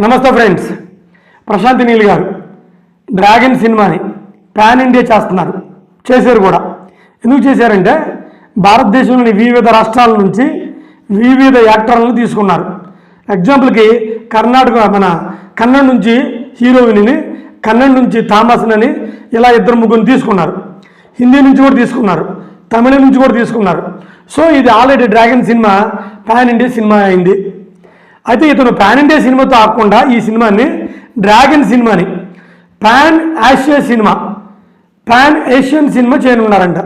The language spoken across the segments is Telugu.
నమస్తే ఫ్రెండ్స్. ప్రశాంత్ నీల్ గారు. డ్రాగన్ సినిమాని పాన్ ఇండియా చేస్తున్నారు. చేశారు కూడా. ఎందుకు చేశారంటే భారతదేశంలోని వివిధ రాష్ట్రాల నుంచి వివిధ యాక్టర్లను తీసుకున్నారు. ఎగ్జాంపుల్కి కర్ణాటక మన కన్నడ నుంచి హీరోయిన్ని కన్నడ నుంచి థామస్ని అని ఇలా ఇద్దరు ముగ్గురు తీసుకున్నారు. హిందీ నుంచి కూడా తీసుకున్నారు. తమిళ నుంచి కూడా తీసుకున్నారు. సో ఇది already Dragon cinema pan India cinema అయింది. అయితే ఇతను పాన్ ఇండియా సినిమాతో ఆకుండా ఈ సినిమాని డ్రాగన్ సినిమాని pan Asia cinema pan Asian cinema చేయనున్నారంట.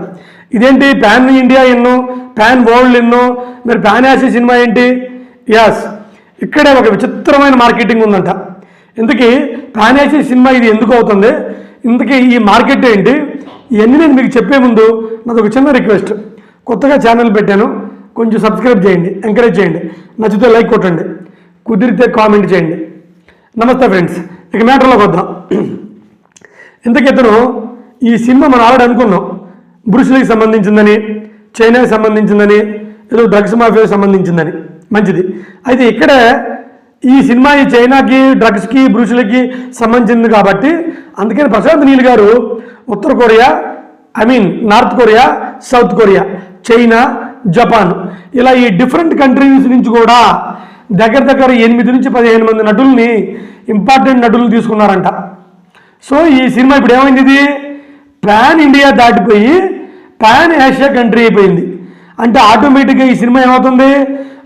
ఇదేంటి? పాన్ ఇండియా ఎన్నో పాన్ వరల్డ్ ఎన్నో మరి పాన్ ఆసియా సినిమా ఏంటి? యాస్ ఇక్కడే ఒక విచిత్రమైన మార్కెటింగ్ ఉందంట. ఇంతకీ పాన్ ఆసియా సినిమా ఇది ఎందుకు అవుతుంది? ఇంతకీ ఈ మార్కెట్ ఏంటి? ఇవన్నీ నేను మీకు చెప్పే ముందు నాది ఒక చిన్న రిక్వెస్ట్. కొత్తగా ఛానల్ పెట్టాను. కొంచెం సబ్స్క్రైబ్ చేయండి ఎంకరేజ్ చేయండి. నచ్చితే లైక్ కొట్టండి. కుదిరితే కామెంట్ చేయండి. నమస్తే ఫ్రెండ్స్ ఇక మ్యాటర్లోకి వద్దాం. ఇంతకీ ఈ సినిమా మనం ఆల్రెడీ అనుకున్నాం. బ్రుషులకి సంబంధించిందని చైనాకి సంబంధించిందని ఏదో డ్రగ్స్ మాఫియాకి సంబంధించిందని. మంచిది. అయితే ఇక్కడే ఈ సినిమా ఈ చైనాకి డ్రగ్స్కి బ్రూస్లీకి సంబంధించింది కాబట్టి అందుకని ప్రశాంత్ నీల్ గారు ఉత్తర Korea I mean North Korea South Korea China Japan ఇలా ఈ డిఫరెంట్ కంట్రీస్ నుంచి కూడా దగ్గర దగ్గర ఎనిమిది నుంచి పదిహేను మంది నటుల్ని ఇంపార్టెంట్ నటులు తీసుకున్నారంట. సో ఈ సినిమా ఇప్పుడు ఏమైంది ఇది? పాన్ ఇండియా దాటిపోయి పాన్ ఏషియా కంట్రీ అయిపోయింది. అంటే ఆటోమేటిక్గా ఈ సినిమా ఏమవుతుంది?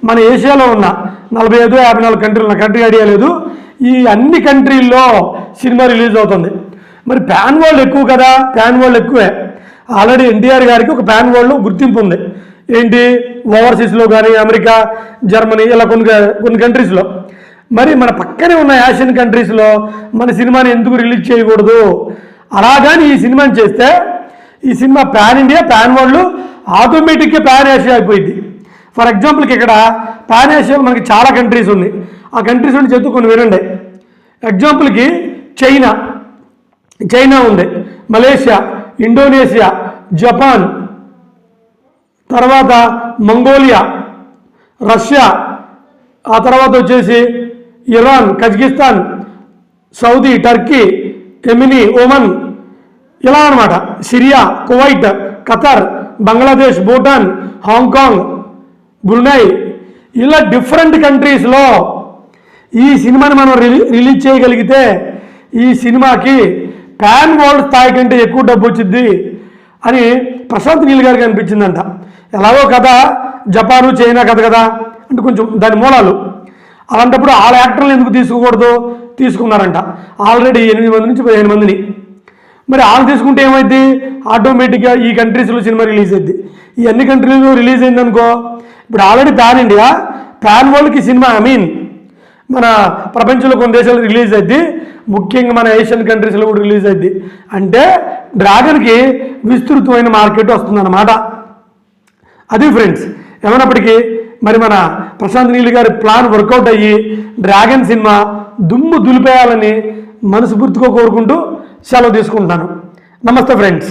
మన ఏషియాలో ఉన్న నలభై ఐదు యాభై నాలుగు కంట్రీలు నా కంట్రీ ఐడియా లేదు. ఈ అన్ని కంట్రీల్లో సినిమా రిలీజ్ అవుతుంది. మరి ప్యాన్ వరల్డ్ ఎక్కువ కదా? పాన్ వరల్డ్ ఎక్కువే. ఆల్రెడీ ఎన్టీఆర్ గారికి ఒక పాన్ వరల్డ్ గుర్తింపు ఉంది. ఏంటి? ఓవర్సీస్లో కానీ అమెరికా జర్మనీ ఇలా కొన్ని కొన్ని కంట్రీస్లో మరి మన పక్కనే ఉన్న యాషియన్ కంట్రీస్లో మన సినిమాని ఎందుకు రిలీజ్ చేయకూడదు? అలాగని ఈ సినిమాని చేస్తే ఈ cinema pan India pan world ఆటోమేటిక్గా ప్యాన్ ఏషియా అయిపోయింది. ఫర్ ఎగ్జాంపుల్కి ఇక్కడ ప్యాన్ ఏషియాలో మనకి చాలా కంట్రీస్ ఉన్నాయి. ఆ కంట్రీస్ నుండి చెప్తూ కొన్ని వినండి. ఎగ్జాంపుల్కి చైనా చైనా ఉంది. మలేషియా ఇండోనేషియా జపాన్ తర్వాత మంగోలియా రష్యా ఆ తర్వాత వచ్చేసి ఇరాన్ కజకిస్తాన్ సౌదీ టర్కీ ఎమిని ఒమన్ ఇలా అనమాట Syria Kuwait Qatar Bangladesh Bhutan Hong Kong Brunei. ఇలా డిఫరెంట్ కంట్రీస్లో ఈ సినిమాని మనం రిలీ రిలీజ్ చేయగలిగితే ఈ సినిమాకి ప్యాన్ వరల్డ్ స్థాయి కంటే ఎక్కువ డబ్బు వచ్చింది అని ప్రశాంత్ నీల్ గారికి అనిపించిందంట. ఎలాగో కథ జపాను చైనా కథ కదా. అంటే కొంచెం దాని మూలాలు. అలాంటప్పుడు వాళ్ళ యాక్టర్లు ఎందుకు తీసుకోకూడదు? తీసుకున్నారంట. ఆల్రెడీ ఎనిమిది మంది నుంచి పదిహేను మందిని. మరి వాళ్ళు తీసుకుంటే ఏమైంది ఆటోమేటిక్గా ఈ కంట్రీస్లో సినిమా రిలీజ్ అయింది ఈ అన్ని కంట్రీలో రిలీజ్ అయిందనుకో ఇప్పుడు ఆల్రెడీ ప్యాన్ ఇండియా ప్యాన్ వరల్డ్కి సినిమా ఐ మీన్ మన ప్రపంచంలో కొన్ని దేశాలు రిలీజ్ అయింది ముఖ్యంగా మన ఏషియన్ కంట్రీస్లో కూడా రిలీజ్ అయింది అంటే డ్రాగన్కి విస్తృతమైన మార్కెట్ వస్తుందన్నమాట. అది ఫ్రెండ్స్ ఏమైనప్పటికీ మరి మన ప్రశాంత్ నీల్ గారి ప్లాన్ వర్కౌట్ అయ్యి డ్రాగన్ సినిమా దుమ్ము దులిపేయాలని మనస్ఫూర్తిగా కోరుకుంటూ సెలవు తీసుకుంటాను నమస్తే ఫ్రెండ్స్.